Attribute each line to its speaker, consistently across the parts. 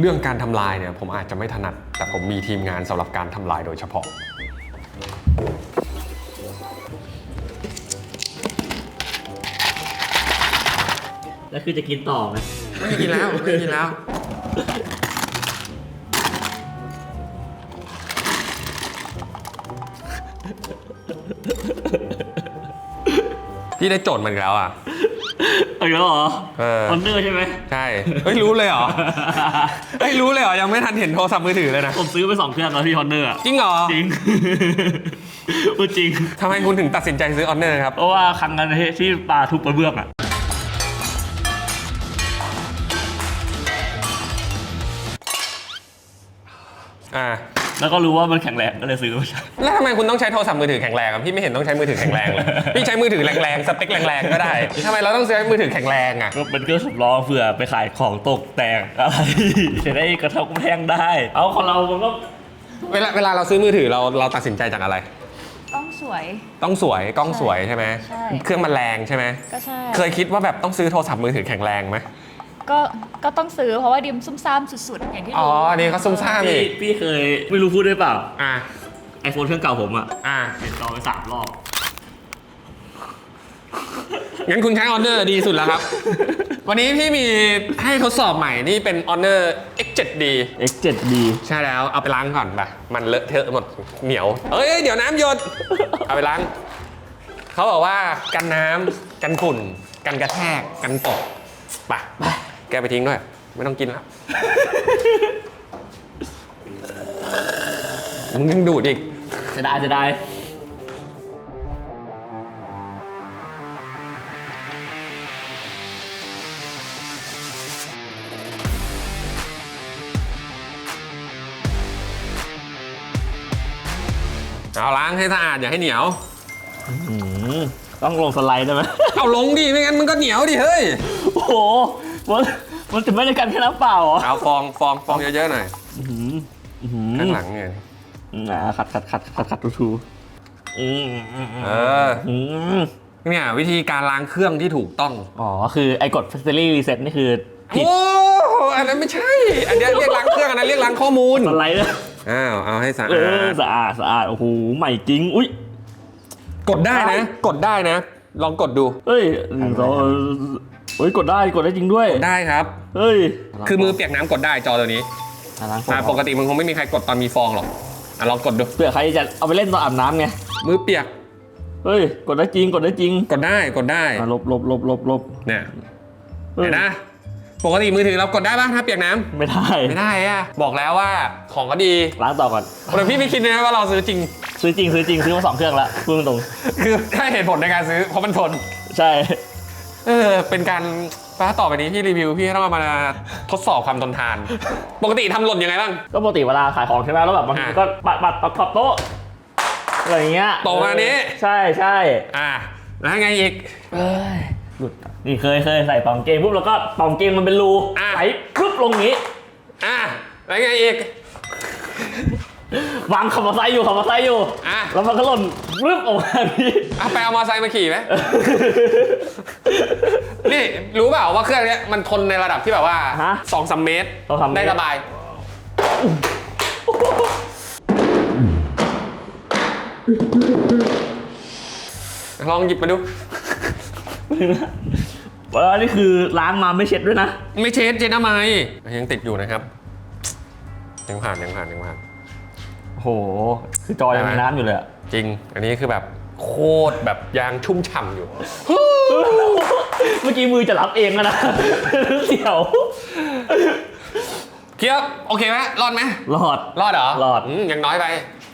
Speaker 1: เรื่องการทำลายเนี่ยผมอาจจะไม่ถนัด แต่ผมมีทีมงานสำหรับการทำลายโดยเฉพาะ
Speaker 2: แล้วคือจะกินต่อไหม
Speaker 1: ไม่กินแล้ว ไม่กินแล้ว พี่ได้โจทย์มันอีกแล้วอะ
Speaker 2: เอาอีกแล้วเหรอ
Speaker 1: เออ
Speaker 2: คอนเนอร์ใช่ไหม
Speaker 1: ใช่เฮ้ยรู้เลยเหรอ เฮ้ยรู้เลยเหรอ ยังไม่ทันเห็นโทรศัพท์มือถือเลยนะ
Speaker 2: ผมซื้อไปสองเครื่องแล้วพี่คอนเนอร์อะ
Speaker 1: จริงเหรอ
Speaker 2: จริง พูดจริง
Speaker 1: ทำไมคุณถึงตัดสินใจซื้อออนเนอร์ครับ
Speaker 2: เพราะว่าครั้งนั้นที่ที่ปลาทุบกระเบื้องอะ
Speaker 1: อ่า
Speaker 2: แล้วก็รู้ว่ามันแข็งแรงก็เลยซื้อมาใช้
Speaker 1: แล้วทำไมคุณต้องใช้โทรศัพท์มือถือแข็งแรงอะพี่ไม่เห็นต้องใช้มือถือแข็งแรงเลยพี่ใช้มือถือแรงๆสเปคแรงๆก็ได้ทำไมเราต้องใช้มือถือแข็งแรงอะ
Speaker 2: ก็เป็นเครื่องสำรองเผื่อไปขายของตกแต่งอะไรจะได้กระทบกระแทงได้ เอาของเรามันก็
Speaker 1: เวลาเวลาเราซื้อมือถือเราเราตัดสินใจจากอะไร
Speaker 3: ต้องสวย
Speaker 1: ต้องสวยกล้องสวยใช่ไหม
Speaker 3: ใช่
Speaker 1: เครื่องมันแรงใช่ไหม
Speaker 3: ก็ใช่
Speaker 1: เคยคิดว่าแบบต้องซื้อโทรศัพท์มือถือแข็งแรงไหม
Speaker 3: ก็ก็ต้องซื้อเพราะว่าดิมซุ่มซ่ามสุดๆ อย่างที่รู้
Speaker 1: อ๋ออันนี้เขาซุ่มซ่าม
Speaker 2: พี่
Speaker 1: อีก
Speaker 2: พี่เคยไม่รู้พูดได้เปล่า
Speaker 1: อะ
Speaker 2: ไอโฟนเครื่องเก่าผมอะ
Speaker 1: อะ
Speaker 2: เปลี่ยนจอไปสามรอบ
Speaker 1: งั้นคุณใช้ Honor ดีสุดแล้วครับ วันนี้พี่มีให้ทดสอบใหม่นี่เป็น Honor X7D
Speaker 2: X7D
Speaker 1: ใช่แล้วเอาไปล้างก่อนไปมันเลอะเทอะหมดเหนียว เอ้ย เดี๋ยวน้ำหยด เอาไปล้าง เขาบอกว่ากันน้ำกันฝุ่น กันกระแทกกันตกไปไป แกไปทิ้งด้วย ไม่ต้องกินแล้ว มึงยังดูดอีก
Speaker 2: จะได้จะได้
Speaker 1: เอาล้างให้สะอาดอย่าให้เหนียว
Speaker 2: อืมต้องลงสไลด์ได้ไหม
Speaker 1: เอาลงดิ ไม่งั้นมันก็เหนียวดิ เฮ้ย
Speaker 2: โอ้โห มันมันจะไม่ได้กันแค่น้ำเปล่าเหรอ
Speaker 1: เอาฟองฟองฟองเยอะๆหน่อย
Speaker 2: อื้อหืออื้อหือ
Speaker 1: ข้างหลังเนี่ย
Speaker 2: อ่าขัดขัดขัดขัดขัดทูทูอืมอืมอืม
Speaker 1: เออ
Speaker 2: อืม
Speaker 1: เนี่ยวิธีการล้างเครื่องที่ถูกต้อง
Speaker 2: อ๋อ คือไอ้กด factory reset นี่คือผิด
Speaker 1: โอ้อันนั้นไม่ใช่ อันเนี้ยเรียกล้างเครื่องอันนั้นเรียกล้างข้อมูล
Speaker 2: สไลด์เลย
Speaker 1: อ้าวเอาให้สะ
Speaker 2: เอ
Speaker 1: อา
Speaker 2: อ
Speaker 1: ด
Speaker 2: สะอาดสะอาดโอ้โหใหม่จริงอุ้ย
Speaker 1: กดได้นะ กดได้นะ ลองกดดู
Speaker 2: เฮ้ยหนึ่งสอง เฮ้ยกดได้กดได้จริงด้วย
Speaker 1: ได้ครับ
Speaker 2: เฮ้ย
Speaker 1: คือมือเปียกน้ำกดได้จอตัวนี้
Speaker 2: ล้าง
Speaker 1: อ่าปกติมันคงไม่มีใครกดตอนมีฟองหรอกอะลองกดดู
Speaker 2: เผื่อใครจะเอาไปเล่นตอนอาบน้ำไง
Speaker 1: มือเปียก
Speaker 2: เฮ้ยกดได้จริงกดได้จริง
Speaker 1: กดได้กดได้
Speaker 2: อะลบลบลบลบลบ
Speaker 1: เนี่ย
Speaker 2: เฮ้ย
Speaker 1: เห็นนะปกติมือถือเรากดได้ป่ะถ้าเปียกน้ำ
Speaker 2: ไม่ได้
Speaker 1: ไม่ได้อะบอกแล้วว่าของก็ดี
Speaker 2: ล้างต่อก่อน
Speaker 1: แต่พี่ไม่คิดเลยนะว่าเราซื้อจริง
Speaker 2: ซื้อจริงซื้อจริงซื้อมาสองเครื่องละพูดตรง
Speaker 1: คือถ้าเหตุผลในการซื้อเพราะมันทน
Speaker 2: ๆใช่
Speaker 1: เออเป็นการป้าต่อไปนี้พี่รีวิวพี่ต้องเอามาทดสอบความทนทาน ปกติทำหล่นยังไงบ้าง
Speaker 2: ก็ปกติเวลาขายของใช่ไหมแล้วแบบบางที
Speaker 1: อะ
Speaker 2: ก็ปัดปัดปัดขอบโต๊ะอะไรอย่างเงี้ย
Speaker 1: โต๊ะมานี้
Speaker 2: ใช่ใช่
Speaker 1: อ่าแล้วไงอีก
Speaker 2: เอ้ยหลุดนี่เคยเคยใส่ปองเกงปุ๊บแล้วก็ปองเกงมันเป็นรู
Speaker 1: อะ
Speaker 2: ใส่ปุ๊บลงอย่างงี้
Speaker 1: อ่าแล้วไงอีก
Speaker 2: วางขับมอเตอร์ไซค์อยู่ขับมอเตอร์ไซค์อยู่
Speaker 1: อะ
Speaker 2: แล้วมันก็หล่นรึบออกมาพี่
Speaker 1: เอาไปเอามอเตอร์ไซค์มาขี่ไหม นี่รู้เปล่าว่าเครื่องเนี้ยมันทนในระดับที่แบบว่า
Speaker 2: ฮะ
Speaker 1: สองสามเมตร
Speaker 2: สองสามเมตร
Speaker 1: ได้สบาย ลองหยิบมาดู
Speaker 2: แล้วนี่คือล้างมาไม่เช็ดด้วยนะ
Speaker 1: ไม่เช็ดเช็ดทำไมยังติดอยู่นะครับ ยังผ่านยังผ่านยังผ่าน
Speaker 2: โอ้โหคือจอยังมีน้ำอยู่เลยอะ
Speaker 1: จริง อันนี้คือแบบโคตรแบบยางชุ่มฉ่ำอยู่
Speaker 2: เมื่อกี้มือจะรับเองอะนะเสียว
Speaker 1: เคียบโอเคไหมรอดไหม
Speaker 2: รอด
Speaker 1: รอดเหรอ
Speaker 2: รอด
Speaker 1: มยังน้อยไป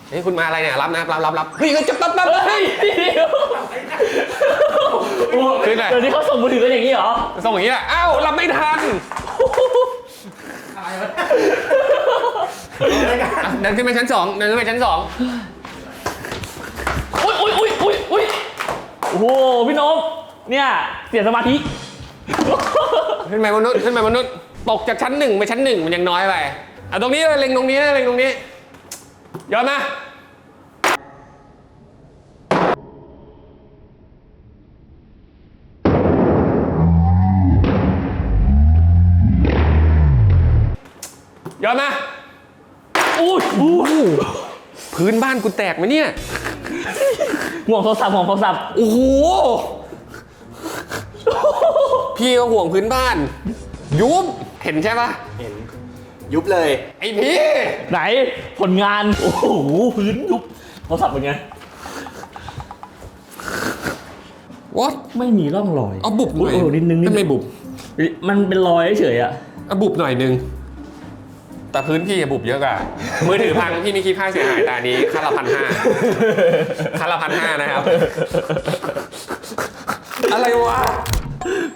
Speaker 1: เฮ้ยคุณมาอะไรเนี่ยรับนะรับรับรับเฮ้ยจะปั๊บปั๊บ
Speaker 2: เฮ้ยเดี๋ยว
Speaker 1: คือไง
Speaker 2: เดี๋ยวนี้เขาส่งมือถือกันอย่างนี้เหรอ
Speaker 1: ส่งอย่างนี้แหละอ้าวรับไม่ทันอะเดินขึ้นไปชั้นสองเดินขึ้นไปชั้นสอง
Speaker 2: อุ้ยอุ้ยอุ้ยอุ้ยอุ้ยโอ้โหพี่นพเนี่ยเสียสมาธิ
Speaker 1: ขึ้นไปมนุษย์ขึ้นไปมนุษย์ตกจากชั้นหนึ่งไปชั้นหนึ่งมันยังน้อยไปอะตรงนี้เลยเล็งตรงนี้นะเล็งตรงนี้ย้อนมาย้อนมา
Speaker 2: อุ้ยอู้
Speaker 1: พื้นบ้านกูแตกไหมเนี่ย
Speaker 2: ห่วงโทรศัพท์ห่วงโทรศัพท์
Speaker 1: โอ้โห พี่ก็ห่วงพื้นบ้าน ยุบ เห็นใช่ปะ
Speaker 4: เห็น ยุบเลย
Speaker 1: ไอพี่
Speaker 2: ไหนผลงาน โอ้โหพื้นยุบโทรศัพท์เป็นไง
Speaker 1: ว a t
Speaker 2: ไม่มีร่องรอย
Speaker 1: เอาบุบหน่อย
Speaker 2: โอ้โหนิดนึงนิด
Speaker 1: ทำ
Speaker 2: นึ
Speaker 1: ไม
Speaker 2: ง
Speaker 1: บุบ
Speaker 2: มันเป็นรอยเฉยๆอะ
Speaker 1: เอาบุบหน่อยนึง แต่พื้นพี่อะบุบเยอะกว่า มือถือพังพี่ไม่คิดค่าเสียหายแต่อันนี้ค่าละพันห้าค่าละพันห้านะครับ อะไรวะ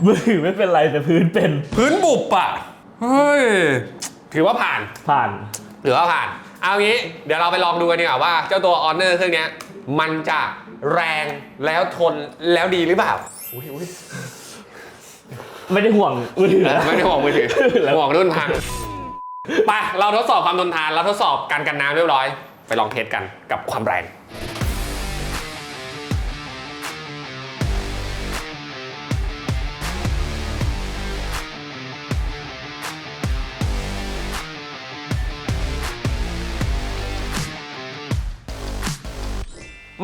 Speaker 2: มือถือไม่เป็นไรแต่พื้นเป็น
Speaker 1: พื้นบุบอะเฮ้ย ถือว่าผ่าน
Speaker 2: ผ่าน
Speaker 1: ถือว่าผ่าน เอางี้เดี๋ยวเราไปลองดูกันดีกว่าว่าเจ้าตัว Honor เครื่องเนี้ย มันจะแรงแล้วทนแล้วดีหรือเปล่าอุ้ยอุ้ย
Speaker 2: ไม่ได้ห่วงมือถือนะ
Speaker 1: ไม่ได้ห่วงมือถือ
Speaker 2: แล้ว
Speaker 1: ห่วงรุ่นพัง ไปเราทดสอบความทนทานเราทดสอบการกันน้ำเรียบร้อย ไปลองเทสกันกับความแรง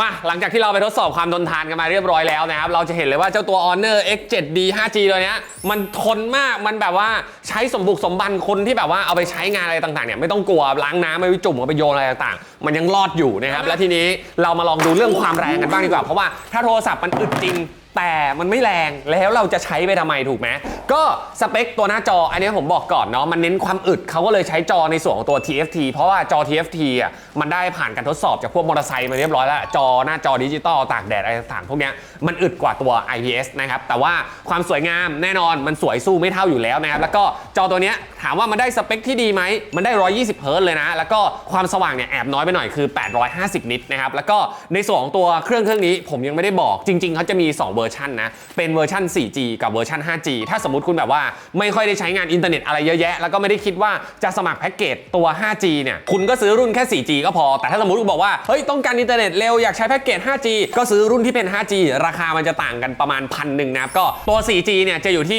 Speaker 1: มาหลังจากที่เราไปทดสอบความทนทานกันมาเรียบร้อยแล้วนะครับ เราจะเห็นเลยว่าเจ้าตัว Honor X7D 5G ตัวเนี้ยมันทนมากมันแบบว่าใช้สมบุกสมบันคนที่แบบว่าเอาไปใช้งานอะไรต่างๆเนี่ยไม่ต้องกลัวล้างน้ำไม่วิจุ่มเอาไปโยนอะไรต่างๆ มันยังรอดอยู่นะครับ และทีนี้เรามาลองดูเรื่องความแรงกันบ้างดีกว่า เพราะว่าถ้าโทรศัพท์มันอึดจริง แต่มันไม่แรงแล้วเราจะใช้ไปทำไมถูกไหมก็สเปคตัวหน้าจออันนี้ผมบอกก่อนเนาะมันเน้นความอึดเขาก็เลยใช้จอในส่วนของตัว TFT เพราะว่าจอ TFT อะมันได้ผ่านการทดสอบจากพวกมอเตอร์ไซค์มาเรียบร้อยแล้ว จอหน้าจอดิจิตอลตากแดดอะไรต่างๆพวกนี้มันอึดกว่าตัว IPS นะครับแต่ว่าความสวยงามแน่นอนมันสวยสู้ไม่เท่าอยู่แล้วนะครับแล้วก็จอตัวเนี้ยถามว่ามันได้สเปคที่ดีไหมมันได้ 120เฮิร์ตเลยนะ แล้วก็ความสว่างเนี่ยแอบน้อยไปหน่อยคือ 850 นิตนะครับแล้วก็ในส่วนของตัวเครื่องเครื่องนี้ผมยังไม่ได้บอกจริง ๆเขาจะมี2เวอร์ชันนะ เป็นเวอร์ชัน 4G กับเวอร์ชัน 5G ถ้าสมมติคุณแบบว่าไม่ค่อยได้ใช้งานอินเทอร์เน็ตอะไรเยอะแยะ แล้วก็ไม่ได้คิดว่าจะสมัครแพ็กเกจตัว 5G เนี่ย คุณก็ซื้อรุ่นแค่ 4G ก็พอ แต่ถ้าสมมติคุณบอกว่า เฮ้ย ต้องการอินเทอร์เน็ตเร็ว อยากใช้แพ็กเกจ 5G ก็ซื้อรุ่นที่เป็น 5G ราคามันจะต่างกันประมาณพันหนึ่งนะครับก็ตัว 4G เนี่ยจะอยู่ที่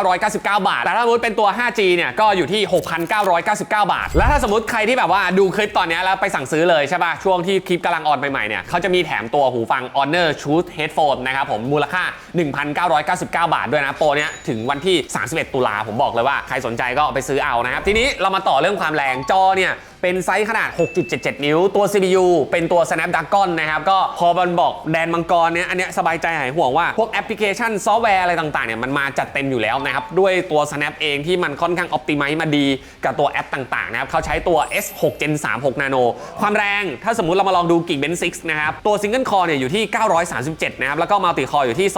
Speaker 1: 5,999 บาท แต่ถ้าสมมติเป็นตัว 5G เนี่ยก็อยู่ที่ 6,999 บาท แล้วถ้าสมมติใครที่แบบว่าดูคลิปตอนนี้แล้วไปสั่งซื้อเลยใช่ป่ะช่วงที่คลิปกำลังออนใหม่ๆเนี่ยเขาจะมีแถมตัวหูฟัง Honor Truth Headphone นะครับผมมูลค่า 1,999 บาทด้วยนะโปรเนี้ยถึงวันที่ 31 ตุลาผมบอกเลยว่าใครสนใจก็ไปซื้อเอานะครับทีนี้เรามาต่อเรื่องความแรงจอเนี่ย เป็นไซส์ขนาด 6.77 นิ้ว ตัว CPU เป็นตัว Snapdragon นะครับ ก็พอมันบอกแดนมังกรเนี่ย อันเนี้ยสบายใจหายห่วงว่า พวกแอปพลิเคชันซอฟต์แวร์อะไรต่างๆเนี่ยมันมาจัดเต็มอยู่แล้วนะครับ ด้วยตัว Snap เองที่มันค่อนข้าง Optimize มาดีกับตัวแอปต่างๆนะครับเขาใช้ตัว S6 Gen 3 6 Nano ความแรงถ้าสมมุติเรามาลองดู Geekbench 6 นะครับ ตัว Single Core เนี่ยอยู่ที่ 937 นะครับ แล้วก็ Multi Core อยู่ที่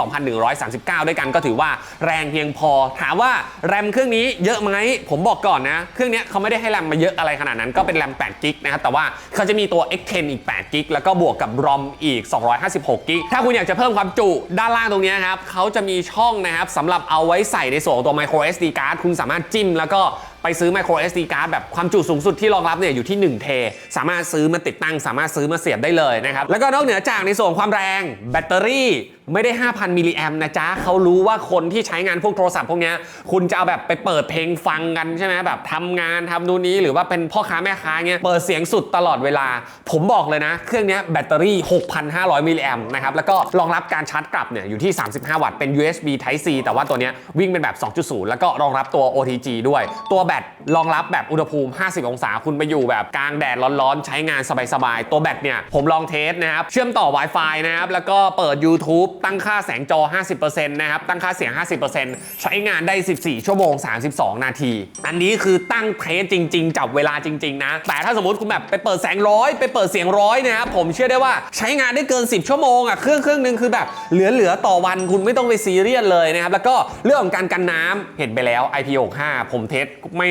Speaker 1: 2,139 ด้วยกันก็ถือว่าแรงเพียงพอ ถามว่าแรมเครื่องนี้เยอะไหมผมบอกก่อนนะเครื่องเนี้ยเขาไม่ได้ให้แรมมาเยอะอะไรขนาดนั้นก็เป็น็นแรม8กิกนะครับแต่ว่าเขาจะมีตัว X10 อีก8กิกแล้วก็บวกกับ ROM อีก 256กิกถ้าคุณอยากจะเพิ่มความจุด้านล่างตรงนี้ครับเขาจะมีช่องนะครับสำหรับเอาไว้ใส่ในส่วนของตัว micro SD card คุณสามารถจิ้มแล้วก็ไปซื้อ micro SD card แบบความจุสูงสุดที่รองรับเนี่ยอยู่ที่ 1 เท สามารถซื้อมาติดตั้ง สามารถซื้อมาเสียบได้เลยนะครับ แล้วก็นอกเหนือจากในส่วนความแรงแบตเตอรี่ไม่ได้ 5,000 มิลลิแอมนะจ๊ะเขารู้ว่าคนที่ใช้งานพวกโทรศัพท์พวกนี้คุณจะเอาแบบไปเปิดเพลงฟังกันใช่ไหมแบบทำงานทำนู่นนี้หรือว่าเป็นพ่อค้าแม่ค้าเงี้ยเปิดเสียงสุดตลอดเวลา ผมบอกเลยนะ เครื่องนี้แบตเตอรี่ 6,500 มิลลิแอมนะครับแล้วก็รองรับการชาร์จกลับเนี่ยอยู่ที่ 35 วัตต์เป็น USB Type C แต่ว่าตัวนี้วิ่งเป็นแบบ 2.0 แล้วก็รองรับตัว OTG ด้วย ตัวแบตรองรับแบบอุณหภูมิ 50 องศาคุณไปอยู่แบบกลางแดดร้อนๆใช้งานสบายๆตัวแบตเนี่ยผมลองเทสนะครับเชื่อมต่อ Wi-Fi นะครับแล้วก็เปิด YouTube ตั้งค่าแสงจอ 50%นะครับ ตั้งค่าเสียง 50%ใช้งานได้ 14 ชั่วโมง 32 นาที อันนี้คือตั้งเทสจริง ๆ จับเวลาจริง ๆ นะ แต่ถ้าสมมติคุณแบบไปเปิดแสงร้อยไปเปิดเสียงร้อยนะครับ ผมเชื่อได้ว่าใช้งานได้เกิน 10 ชั่วโมงอะ เครื่องเครื่องหนึงคือแบบเหลือๆต่อวันคุณไม่ต้องไปซีเรียสเลยนะครับ แล้วก็เรื่องของการกันน้ำเห็นไปแล้ว IP65 ผมเทสไม่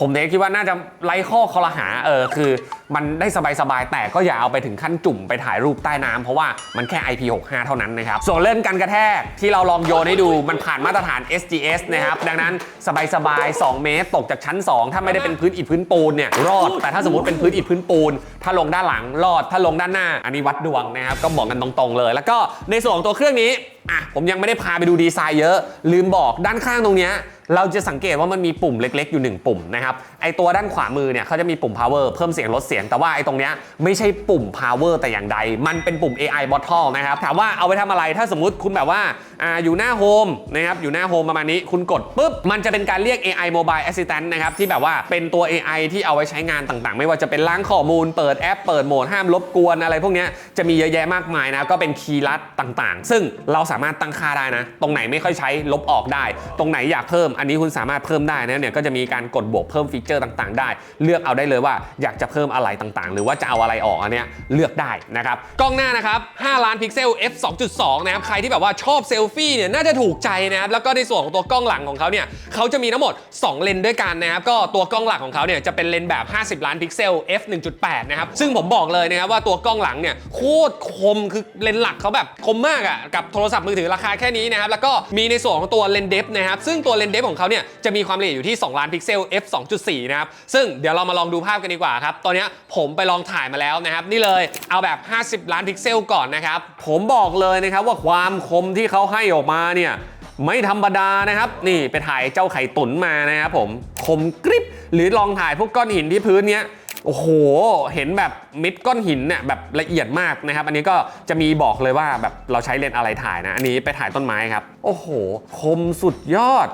Speaker 1: ผมเทสคิดว่าน่าจะไร้ข้อคอรหาเออคือ มันได้สบายๆแต่ก็อย่าเอาไปถึงขั้นจุ่มไปถ่ายรูปใต้น้ำเพราะว่ามันแค่ IP65 เท่านั้นนะครับ ส่วนเล่นกันกระแทกที่เราลองโยนให้ดูมันผ่านมาตรฐาน SGS นะครับ ดังนั้นสบายๆ 2 เมตรตกจากชั้น 2 ถ้าไม่ได้เป็นพื้นอิฐพื้นปูนเนี่ยรอด แต่ถ้าสมมติเป็นพื้นอิฐพื้นปูน ถ้าลงด้านหลังรอดถ้าลงด้านหน้า อันนี้วัดดวงนะครับก็บอกกันตรงๆเลย แล้วก็ในส่วนของตัวเครื่องนี้ อะผมยังไม่ได้พาไปดูดีไซน์เยอะ ลืมบอกด้านข้างตรงเนี้ยเราจะสังเกตว่ามันมีปุ่มเล็ก ๆ อยู่ 1 ปุ่มนะครับไอตัวด้านขวามือเนี่ยเขาจะมีปุ่ม power เพิ่มเสียงลดเสียง แต่ว่าไอตรงเนี้ยไม่ใช่ปุ่ม power แต่อย่างใด มันเป็นปุ่ม AI bottle นะครับถามว่าเอาไปทำอะไรถ้าสมมุติคุณแบบว่าอ่าอยู่หน้าโฮมนะครับอยู่หน้าโฮมประมาณนี้คุณกดปุ๊บมันจะเป็นการเรียก AI mobile assistant นะครับที่แบบว่าเป็นตัว AI ที่เอาไว้ใช้งานต่างๆ ไม่ว่าจะเป็นล้างข้อมูลเปิดแอปเปิดโหมดห้ามรบกวนอะไรพวกเนี้ยจะมีเยอะแยะมากมายนะก็เป็นคีย์ลัดต่างๆ ซึ่งเราสามารถตั้งค่าได้นะ ตรงไหนไม่ค่อยใช้ลบออกได้ ตรงไหนอยากเพิ่ม อันนี้คุณสามารถเพิ่มได้นะเนี่ยก็จะมีการกดบวกเพิ่มฟีเจอร์ต่างๆ ได้ เลือกเอาได้เลยว่าอยากจะเพิ่มอะไรต่างๆ หรือว่าจะเอาอะไรออกอันเนี้ยเลือกได้นะครับกล้องหน้านะครับ 5 ล้านพิกเซล f 2.2นะครับใครที่แบบว่าชอบเซลฟี่เนี่ยน่าจะถูกใจนะครับแล้วก็ในส่วนของตัวกล้องหลังของเขาเนี่ยเขาจะมีทั้งหมด 2 เลนด้วยกันนะครับก็ตัวกล้องหลักของเขาเนี่ยจะเป็นเลนส์แบบ 50 ล้านพิกเซล f 1.8นะครับซึ่งผมบอกเลยนะครับว่าตัวกล้องหลังเนี่ยโคตรคมคือเลนหลักเขาแบบคมมากอะ่ะกับโทรศัพท์มือถือราคาแค่นี้นะครับ แล้วก็มีในส่วนของตัวเลนส์เดฟนะครับ ซึ่งตัวเลนส์เดฟของเขาเนี่ยจะมีความละเอียดอยู่ที่ 2 ล้านพิกเซล f 2.4 นะครับ ซึ่งเดี๋ยวเรามาลองดูภาพกันดีกว่าครับ ตอนนี้ผมไปลองถ่ายมาแล้วนะครับ นี่เลยเอาแบบ 50 ล้านพิกเซลก่อนนะครับ ผมบอกเลยนะครับว่าความคมที่เขาให้ออกมาเนี่ยไม่ธรรมดานะครับ นี่ไปถ่ายเจ้าไข่ตุ๋นมานะครับผมคมกริบหรือลองถ่ายพวกก้อนหินที่พื้นเนี้ย โอ้โห เห็นแบบมิดก้อนหินเนี่ยแบบละเอียดมากนะครับ อันนี้ก็จะมีบอกเลยว่าแบบเราใช้เลนส์อะไรถ่ายนะ อันนี้ไปถ่ายต้นไม้ครับ โอ้โห คมสุดยอด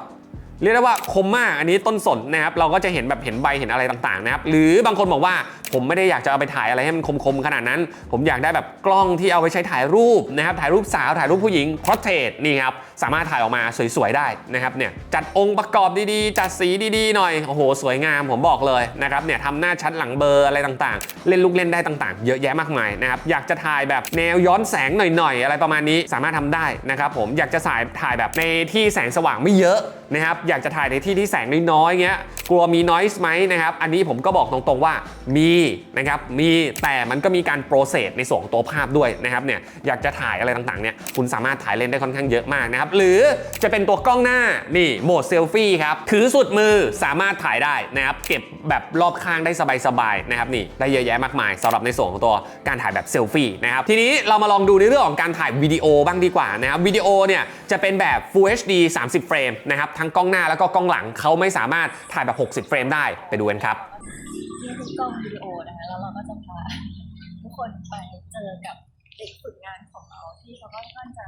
Speaker 1: เรียกได้ว่าคมมาก อันนี้ต้นสนนะครับ เราก็จะเห็นแบบเห็นใบเห็นอะไรต่างๆนะครับ หรือบางคนบอกว่า ผมไม่ได้อยากจะเอาไปถ่ายอะไรให้มันคมๆขนาดนั้น ผมอยากได้แบบกล้องที่เอาไปใช้ถ่ายรูปนะครับถ่ายรูปสาวถ่ายรูปผู้หญิง portrait นี่ครับสามารถถ่ายออกมาสวยๆได้นะครับเนี่ยจัดองค์ประกอบดีๆ จัดสีดีๆหน่อยโอ้โหสวยงามผมบอกเลยนะครับเนี่ยทำหน้าชัดหลังเบอร์อะไรต่างๆ เล่นลูกเล่นได้ต่างๆ เยอะแยะมากมายนะครับอยากจะถ่ายแบบแนวย้อนแสงหน่อยๆ อะไรประมาณนี้สามารถทำได้นะครับผมอยากจะถ่ายถ่ายแบบในที่แสงสว่างไม่เยอะนะครับอยากจะถ่ายในที่ที่แสงน้อยๆเงี้ยกลัวมี noise ไหมนะครับอันนี้ผมก็บอกตรงๆว่ามีนะครับมีแต่มันก็มีการโปรเซสในส่วนของตัวภาพด้วยนะครับเนี่ยอยากจะถ่ายอะไรต่างๆเนี่ยคุณสามารถถ่ายเล่นได้ค่อนข้างเยอะมากนะครับหรือจะเป็นตัวกล้องหน้านี่โหมดเซลฟี่ครับถือสุดมือสามารถถ่ายได้นะครับเก็บแบบรอบข้างได้สบายๆนะครับนี่ได้เยอะแยะมากมายสำหรับในส่วนของตัวการถ่ายแบบเซลฟี่นะครับทีนี้เรามาลองดูในเรื่องของการถ่ายวิดีโอบ้างดีกว่านะครับวิดีโอเนี่ยจะเป็นแบบ Full HD 30 เฟรมนะครับทั้งกล้องหน้าแล้วก็กล้องหลังเขาไม่สามารถถ่ายแบบ 60 เฟรมได้ไปดูกันครับ
Speaker 3: นี่คือกล้องวิดีโอนะคะแล้วเราก็จะพาทุกคนไปเจอกับเด็กฝึกงานของเราที่เขาก็ค่อนจะ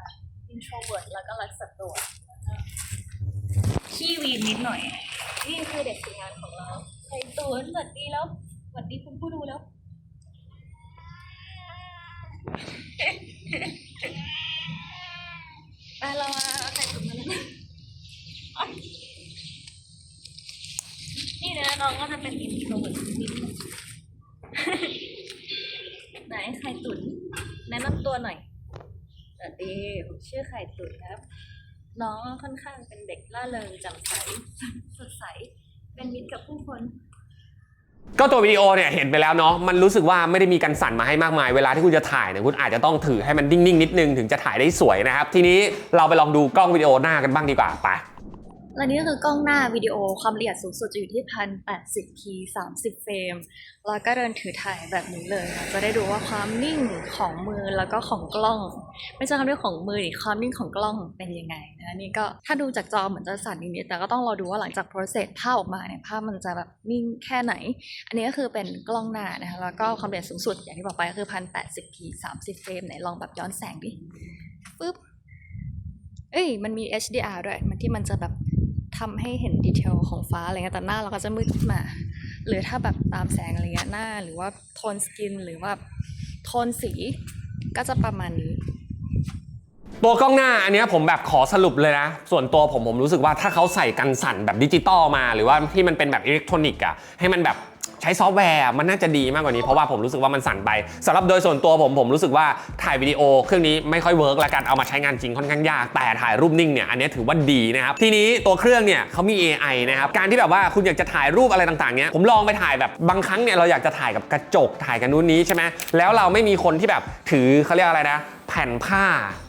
Speaker 3: introvert แล้วก็รักษาตัวแล้วก็ขี้วีนนิดหน่อย นี่คือเด็กฝึกงานของเราใครตัวสวัสดีแล้วสวัสดีคุณผู้ดูแล้วไปเรามาใครตุ๋นมาแล้ว นี่นะน้องก็จะเป็น introvert นิดนึงไหนไข่ตุ๋นแนะนำตัวหน่อยสวัสดีผมชื่อไข่ตุ๋นครับ น้องค่อนข้างเป็นเด็กล่าเริงแจ่มใสสดใส เป็นมิตรกับผู้คน
Speaker 1: ก็ตัววิดีโอเนี่ยเห็นไปแล้วเนาะมันรู้สึกว่าไม่ได้มีการสั่นมาให้มากมาย เวลาที่คุณจะถ่ายเนี่ยคุณอาจจะต้องถือให้มันนิ่งๆนิดนึงถึงจะถ่ายได้สวยนะครับ ทีนี้เราไปลองดูกล้องวิดีโอหน้ากันบ้างดีกว่าไป
Speaker 3: และนี่ก็คือกล้องหน้าวิดีโอความละเอียดสูงสุดจะอยู่ที่ 1080p 30 เฟรม แล้วก็เดินถือถ่ายแบบนี้เลยค่ะจะได้ดูว่าความนิ่งของมือแล้วก็ของกล้อง ไม่ใช่ความนิ่งของมือหรือความนิ่งของกล้องเป็นยังไงนะนี่ก็ถ้าดูจากจอเหมือนจะสั่นนิดๆแต่ก็ต้องรอดูว่าหลังจาก process ภาพออกมาเนี่ยภาพมันจะแบบนิ่งแค่ไหน อันนี้ก็คือเป็นกล้องหน้านะคะแล้วก็ความละเอียดสูงสุดอย่างที่บอกไปก็คือ 1080p 30 เฟรมไหนลองแบบย้อนแสงดิปึ๊บเอ้ยมันมี HDR ด้วยมันที่มันจะแบบ ทำให้เห็นดีเทลของฟ้าอะไรเงี้ยแต่หน้าเราก็จะมืดขึ้นมา หรือถ้าแบบตามแสงอะไรเงี้ยหน้าหรือว่าโทนสกินหรือว่าโทนสีก็จะประมาณนี้
Speaker 1: ตัวกล้องหน้าอันเนี้ยผมแบบขอสรุปเลยนะ ส่วนตัวผมผมรู้สึกว่าถ้าเขาใส่กันสั่นแบบดิจิตอลมา หรือว่าที่มันเป็นแบบอิเล็กทรอนิกส์อะให้มันแบบ ใช้ซอฟต์แวร์มันน่าจะดีมากกว่านี้ เพราะว่าผมรู้สึกว่ามันสั่นไปสำหรับโดยส่วนตัวผมผมรู้สึกว่าถ่ายวิดีโอเครื่องนี้ไม่ค่อยเวิร์กและการเอามาใช้งานจริงค่อนข้างยากแต่ถ่ายรูปนิ่งเนี่ยอันนี้ถือว่าดีนะครับทีนี้ตัวเครื่องเนี่ยเขามี AI นะครับการที่แบบว่าคุณอยากจะถ่ายรูปอะไรต่างๆเนี่ยผมลองไปถ่ายแบบบางครั้งเนี่ยเราอยากจะถ่ายกับกระจกถ่ายกันนู้นนี้ใช่ไหมแล้วเราไม่มีคนที่แบบถือเขาเรียกอะไรนะ แผ่นผ้า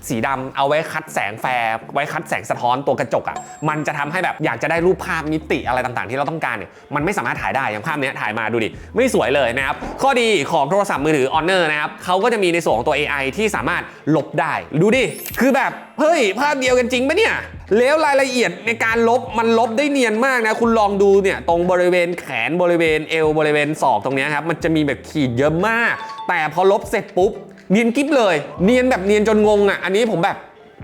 Speaker 1: สีดำเอาไว้คัดแสงแฟร์ไว้คัดแสงสะท้อนตัวกระจกอะ่ะมันจะทำให้แบบอยากจะได้รูปภาพมิติอะไรต่างๆ ที่เราต้องการเนี่ยมันไม่สามารถถ่ายได้อย่างภาพเนี้ยถ่ายมาดูดิไม่สวยเลยนะครับข้อดีของโทรศัพท์มือถือ Honor นะครับเขาก็จะมีในส่วนของตัว AI ที่สามารถลบได้ดูดิคือแบบเฮ้ยภาพเดียวกันจริงปะเนี่ยแล้วรายละเอียดในการลบมันลบได้เนียนมากนะ คุณลองดูเนี่ยตรงบริเวณแขนบริเวณเอวบริเวณศอกตรงนี้ครับมันจะมีแบบขีดเยอะมาก แต่พอลบเสร็จปุ๊บ เนียนกิ๊บเลย เนียนแบบเนียนจนงงอะ อันนี้ผมแบบ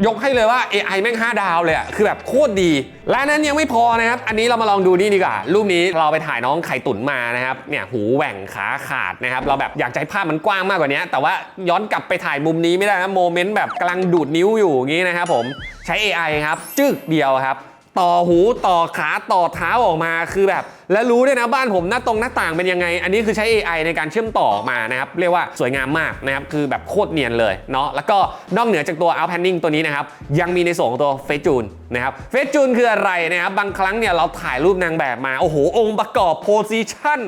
Speaker 1: ยกให้เลยว่า AI แม่ง 5 ดาวเลยอะคือแบบโคตรดี และนั้นยังไม่พอนะครับ อันนี้เรามาลองดูนี่ดีกว่า รูปนี้เราไปถ่ายน้องไข่ตุ๋นมานะครับ เนี่ยหูแหว่งขาขาดนะครับ เราแบบอยากให้ภาพมันกว้างมากกว่านี้ แต่ว่าย้อนกลับไปถ่ายมุมนี้ไม่ได้นะ โมเมนต์แบบกำลังดูดนิ้วอยู่อย่างนี้นะครับผม ใช้ AI ครับ จึกเดียวครับ ต่อหูต่อขาต่อเท้าออกมาคือแบบ และรู้ด้วยนะบ้านผมหน้าตรงหน้าต่างเป็นยังไง อันนี้คือใช้ AI ในการเชื่อมต่อมานะครับ เรียกว่าสวยงามมากนะครับ คือแบบโคตรเนียนเลยเนาะแล้วก็นอกเหนือจากตัว out panning ตัวนี้นะครับ ยังมีในส่วนของตัว Face Tune นะครับ Face Tune คืออะไรนะครับ บางครั้งเนี่ยเราถ่ายรูปนางแบบมา โอ้โห องค์ประกอบ position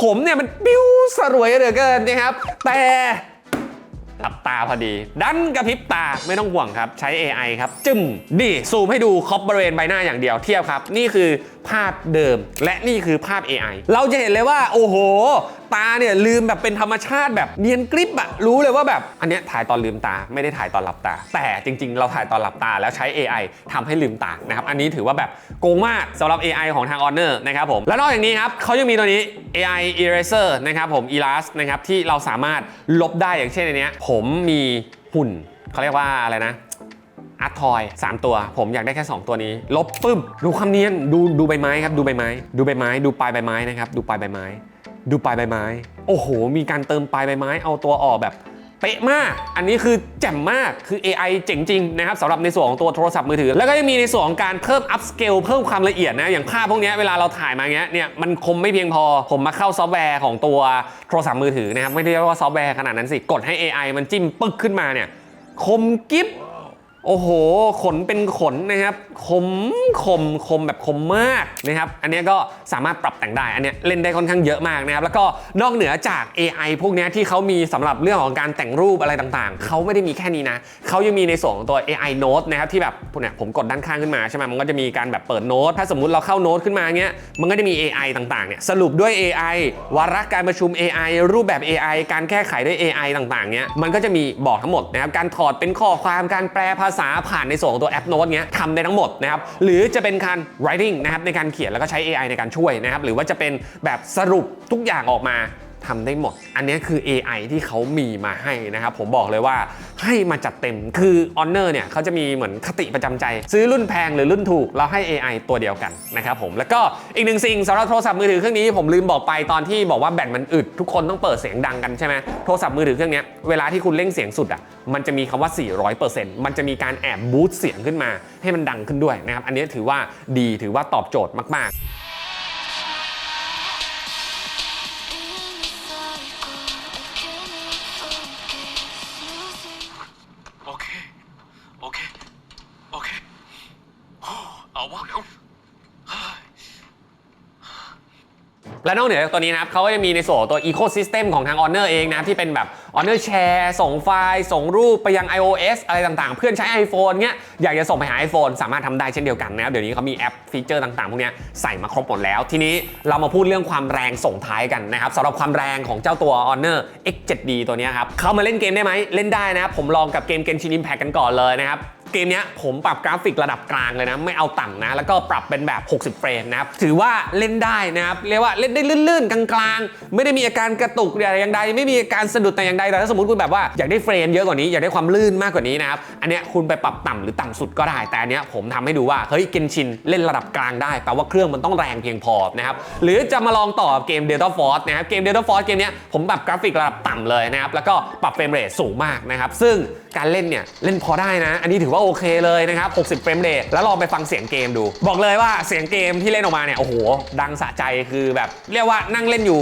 Speaker 1: ผมเนี่ยมันบิ้วสรวยเหลือเกินนะครับแต่ หลับตาพอดี ดันกระพริบตาไม่ต้องห่วงครับ ใช้ AI ครับ จึมนี่ซูมให้ดูครอบบริเวณใบหน้าอย่างเดียวเทียบครับ นี่คือ ภาพเดิม และนี่คือภาพ AI เราจะเห็นเลยว่า โอ้โห ตาเนี่ยลืมแบบเป็นธรรมชาติแบบเนียนกริบอะรู้เลยว่าแบบ อันเนี้ยถ่ายตอนลืมตาไม่ได้ถ่ายตอนหลับตา แต่จริง ๆ เราถ่ายตอนหลับตาแล้วใช้ AI ทำให้ลืมตานะครับอันนี้ถือว่าแบบโกงมากสำหรับ AI ของทาง Honor นะครับผมและนอกจากนี้ครับเขายังมีตัวนี้ AI Eraser นะครับผม Eras นะครับที่เราสามารถลบได้อย่างเช่นอันเนี้ยผมมีหุ่นเขาเรียกว่าอะไรนะ อาร์ทอย3ตัว ผมอยากได้แค่ 2 ตัวนี้ ลบปึ้ม ดูความเนียน ดูดูใบไม้ครับ ดูใบไม้ ดูใบไม้ ดูปลายใบไม้นะครับ ดูปลายใบไม้ ดูปลายใบไม้ โอ้โห มีการเติมปลายใบไม้ เอาตัวออกแบบเป๊ะมาก อันนี้คือแจ่มมาก คือ AI เจ๋งจริงนะครับสำหรับในส่วนของตัวโทรศัพท์มือถือ แล้วก็ยังมีในส่วนของการเพิ่ม up scale เพิ่มความละเอียดนะ อย่างภาพพวกนี้เวลาเราถ่ายมาเงี้ย เนี่ย มันคมไม่เพียงพอ ผมมาเข้าซอฟต์แวร์ของตัวโทรศัพท์มือถือนะครับ ไม่ได้เรียกว่าซอฟต์แวร์ขนาดนั้นสิ กดให้ AI มันจิ้มปึ๊กขึ้นมาเนี่ย คมกิ๊บ โอ้โห ขนเป็นขนนะครับ คมคมคมแบบคมมากนะครับ อันนี้ก็สามารถปรับแต่งได้ อันเนี้ยเล่นได้ค่อนข้างเยอะมากนะครับ แล้วก็นอกเหนือจาก AI พวกนี้ที่เขามีสำหรับเรื่องของการแต่งรูปอะไรต่างๆ เขาไม่ได้มีแค่นี้นะ เขายังมีในส่วนของตัว AI Note นะครับที่แบบเนี่ยผมกดด้านข้างขึ้นมาใช่ไหมมันก็จะมีการแบบเปิดโน้ต ถ้าสมมติเราเข้าโน้ตขึ้นมาเงี้ย มันก็จะมี AI ต่างๆ เนี่ย สรุปด้วย AI วาระการประชุม AI รูปแบบ AI การแก้ไขด้วย AI ต่างๆ เนี้ยมันก็จะมีบอกทั้งหมดนะครับ การถอดเป็นข้อความ การแปลภาาษาผ่านในส่วนของตัวแอปโน้ตเนี้ยทำได้ทั้งหมดนะครับหรือจะเป็นการ writing นะครับในการเขียนแล้วก็ใช้ AI ในการช่วยนะครับหรือว่าจะเป็นแบบสรุปทุกอย่างออกมา ทำได้หมด อันนี้คือ AI ที่เขามีมาให้นะครับ ผมบอกเลยว่าให้มาจัดเต็มคือ Honor เนี่ยเขาจะมีเหมือนคติประจำใจ ซื้อรุ่นแพงหรือรุ่นถูก เราให้ AI ตัวเดียวกันนะครับผมแล้วก็อีกหนึ่งสิ่งสำหรับโทรศัพท์มือถือเครื่องนี้ผมลืมบอกไปตอนที่บอกว่าแบตมันอึดทุกคนต้องเปิดเสียงดังกันใช่ไหมโทรศัพท์มือถือเครื่องนี้เวลาที่คุณเร่งเสียงสุดอะมันจะมีคำว่า 400%มันจะมีการแอบบูสต์เสียงขึ้นมา ให้มันดังขึ้นด้วยนะครับอันนี้ถือว่าดีถือว่าตอบโจทย์มาก ๆ
Speaker 5: เอาวะ
Speaker 1: และนอกเหนือจากตัวนี้นะครับเขาก็จะมีในส่วนตัว Ecosystem ของทาง Honor เองนะครับที่เป็นแบบ Honor Share ส่งไฟล์ส่งรูปไปยัง iOS อะไรต่างๆ เพื่อนใช้ iPhone เงี้ยอยากจะส่งไปหา iPhone สามารถทำได้เช่นเดียวกันนะครับเดี๋ยวนี้เขามีแอปฟีเจอร์ต่างๆ พวกนี้ใส่มาครบหมดแล้ว ทีนี้เรามาพูดเรื่องความแรงส่งท้ายกันนะครับสำหรับความแรงของเจ้าตัว Honor X7D ตัวนี้ครับเข้ามาเล่นเกมได้ไหมเล่นได้นะผมลองกับเกม Genshin Impact กันก่อนเลยนะครับ เกมนี้ผมปรับกราฟิกระดับกลางเลยนะ ไม่เอาต่ำนะ แล้วก็ปรับเป็นแบบ 60 เฟรมนะครับ ถือว่าเล่นได้นะครับ เรียกว่าเล่นได้ลื่นๆ กลางๆ ไม่ได้มีอาการกระตุกอย่างใด ไม่มีอาการสะดุดแต่อย่างใด แต่ถ้าสมมติคุณแบบว่าอยากได้เฟรมเยอะกว่านี้ อยากได้ความลื่นมากกว่านี้นะครับ อันเนี้ยคุณไปปรับต่ำหรือต่ำสุดก็ได้ แต่อันเนี้ยผมทำให้ดูว่าเฮ้ยเกนชินเล่นระดับกลางได้แปลว่าเครื่องมันต้องแรงเพียงพอนะครับ หรือจะมาลองต่อเกม Delta Force นะครับ เกม Delta Force เกมเนี้ยผมปรับกราฟิกระดับต่ำเลยนะครับ แล้วก็ปรับเฟรมเรทสูงมากนะครับ ซึ่งการเล่นเนี่ยเล่นพอได้นะ อันนี้ถือว่าว่าโอเคเลยนะครับ 60 เฟรมเรทแล้วลองไปฟังเสียงเกมดู บอกเลยว่าเสียงเกมที่เล่นออกมาเนี่ย โอ้โห ดังสะใจคือแบบเรียกว่านั่งเล่นอยู่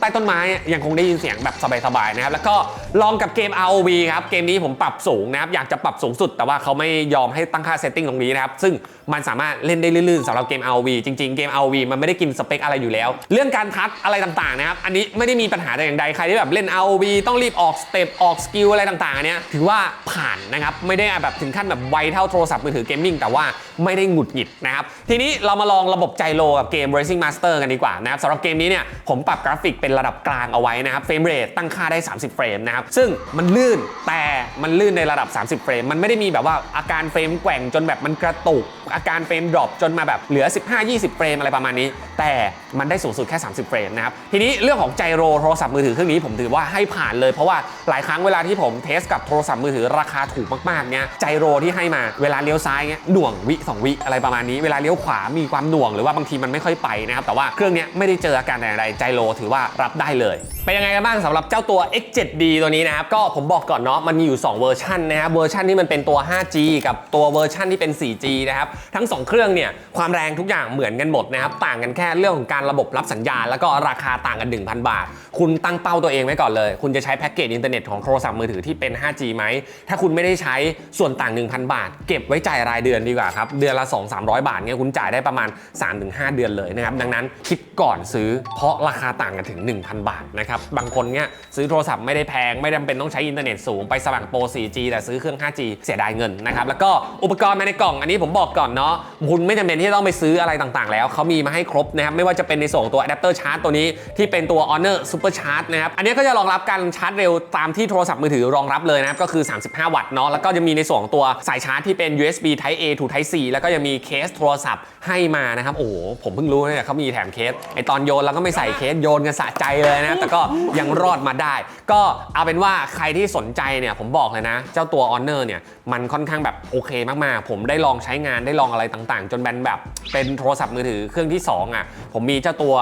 Speaker 1: ใต้ต้นไม้ยังคงได้ยินเสียงแบบสบายๆนะครับ แล้วก็ลองกับเกม ROV ครับ เกมนี้ผมปรับสูงนะครับ อยากจะปรับสูงสุด แต่ว่าเขาไม่ยอมให้ตั้งค่าเซตติ้งตรงนี้นะครับ ซึ่งมันสามารถเล่นได้ลื่นๆสำหรับเกม ROV จริงๆ เกม ROV มันไม่ได้กินสเปคอะไรอยู่แล้ว เรื่องการทัชอะไรต่างๆนะครับ อันนี้ไม่ได้มีปัญหาแต่อย่างใด ใครที่แบบเล่น ROV ต้องรีบออกสเต็ปออกสกิลอะไรต่างๆเนี้ยถือว่าผ่านนะครับ ไม่ได้แบบถึงขั้นแบบไวเท่าโทรศัพท์มือถือเกมมิ่งแต่ว่าไม่ได้หงุดหงิดนะครับ ทีนี้เรามาลองระบบไจโรกับเกม Racing Master กันดีกว่านะครับสำหรับเกมนี้เนี่ยผมปรับกราฟิกเป็นระดับกลางเอาไว้นะครับเฟรมเรทตั้งค่าได้ 30 เฟรมนะครับซึ่งมันลื่นแต่มันลื่นในระดับ 30 เฟรม มันไม่ได้มีแบบว่าอาการเฟรมแกว่งจนแบบมันกระตุก อาการเฟรมดรอปจนมาแบบเหลือ 15-20 เฟรมอะไรประมาณนี้ แต่มันได้สูงสุดแค่ 30 เฟรมนะครับทีนี้เรื่องของไจโรโทรศัพท์มือถือเครื่องนี้ผมถือว่าให้ผ่านเลยเพราะว่าหลายครั้งเวลาที่ผมเทสกับโทรศัพท์มือถือราคาถูกมากๆเนี่ยไจโรที่ให้มาเวลาเลี้ยวซ้ายเงี้ยหน่วงวิสองวิอะไรประมาณนี้เวลาเลี้ยวขวามีความหน่วงหรือว่าบางทีมันไม่ค่อยไปนะครับแต่ว่าเครื่องเนี้ยไม่ได้เจออาการอย่างใดไจโรถือว่ารับได้เลยเป็นยังไงกันบ้างสำหรับเจ้าตัว X7D ตัวนี้นะครับก็ผมบอกก่อนเนาะมันมีอยู่ 2 เวอร์ชันนะครับเวอร์ชันที่มันเป็นตัว 5G กับตัวเวอร์ชันที่เป็น 4G นะครับทั้ง 2 เครื่องเนี่ยความแรงทุกอย่างเหมือนกันหมดนะครับต่างกันแค่เรื่องของการระบบรับสัญญาณ แล้วก็ราคาต่างกัน 1,000 บาท คุณตั้งเป้าตัวเองไว้ก่อนเลย คุณจะใช้แพ็กเกจอินเทอร์เน็ตของโทรศัพท์มือถือที่เป็น 5G ไหมถ้าคุณไม่ได้ใช้ส่วนต่าง1,000 บาท เก็บไว้จ่ายรายเดือนดีกว่าครับ เดือนละ 2-300 บาทเนี่ยคุณจ่ายได้ประมาณ 3-5 เดือนเลยนะครับ ดังนั้นคิดก่อนซื้อเพราะราคาต่างกันถึง 1,000 บาทนะครับ บางคนเนี่ยซื้อโทรศัพท์ไม่ได้แพง ไม่จำเป็นต้องใช้อินเทอร์เน็ตสูงไปสมัครโปร 4G แต่ซื้อเครื่อง 5G เสียดายเงินนะครับแล้วก็อุปกรณ์มาในกล่องอันนี้ผมบอกก่อนเนาะ คุณไม่จำเป็นที่จะต้องไปซื้ออะไรต่างๆ แล้วเขามีมาให้ครบนะครับไม่ว่าจะเป็นในส่วนของตัวอะแดปเตอร์ชาร์จตัวนี้ที่เป็นตัว Honor Super Charge นะครับอันนี้ก็จะรองรับการชาร์จเร็วตามที่โทรศัพท์มือถือรองรับเลยนะครับก็คือ 35 วัตต์เนาะแล้วก็จะมีในส่วนของตัวสายชาร์จที่เป็น USB Type A to Type C แล้วก็จะมีเคสโทรศัพท์ให้มานะครับโอ้โหผมเพิ่งรู้เนี่ยเขามีแถมเคสไอตอนโยนเราก็ไม่ใส่เคสโยนกันสะใจเลยนะแต่ก็ยังรอดมาได้ ก็เอาเป็นว่าใครที่สนใจเนี่ยผมบอกเลยนะ เจ้าตัว Honor เนี่ยมันค่อนข้างแบบโอเคมากๆ ผมได้ลองใช้งานได้ลองอะไรต่างๆ จนแบนแบบเป็นโทรศัพท์มือถือเครื่องที่สองอะผมมีเจ้าตัว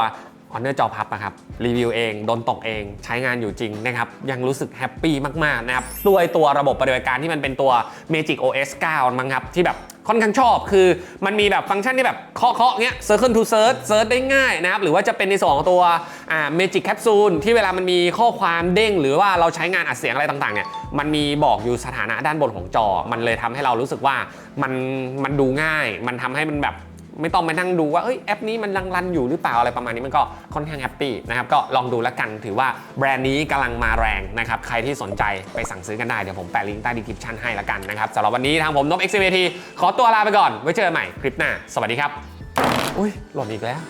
Speaker 1: ออนเนอร์จอพับนะครับ รีวิวเอง โดนตกเอง ใช้งานอยู่จริงนะครับ ยังรู้สึกแฮปปี้มาก ๆ นะครับ ด้วยตัวระบบปฏิบัติการที่มันเป็นตัว Magic OS 9 มั้งครับ ที่แบบ ค่อนข้างชอบคือมันมีแบบฟังก์ชันที่แบบเคาะเคาะเงี้ย Circle to Search Search ได้ง่ายนะครับ หรือว่าจะเป็นในส่วนของตัวอ่า Magic Capsule ที่เวลามันมีข้อความเด้ง หรือว่าเราใช้งานอัดเสียงอะไรต่างๆเนี่ยมันมีบอกอยู่สถานะด้านบนของจอ มันเลยทำให้เรารู้สึกว่ามันมันดูง่าย มันทำให้มันแบบ ไม่ต้องมานั่งดูว่าเอ้ยแอปนี้มันรังรันอยู่หรือเปล่าอะไรประมาณนี้มันก็ค่อนข้างแฮปปี้นะครับก็ลองดูแล้วกันถือว่าแบรนด์นี้กำลังมาแรงนะครับใครที่สนใจไปสั่งซื้อกันได้เดี๋ยวผมแปะลิงก์ใต้ดีคริปชันให้ละกันนะครับสำหรับวันนี้ทางผมนบ XCVT ขอตัวลาไปก่อนไว้เจอกันใหม่คลิปหน้า สวัสดีครับอุ้ยหล่นอีกแล้ว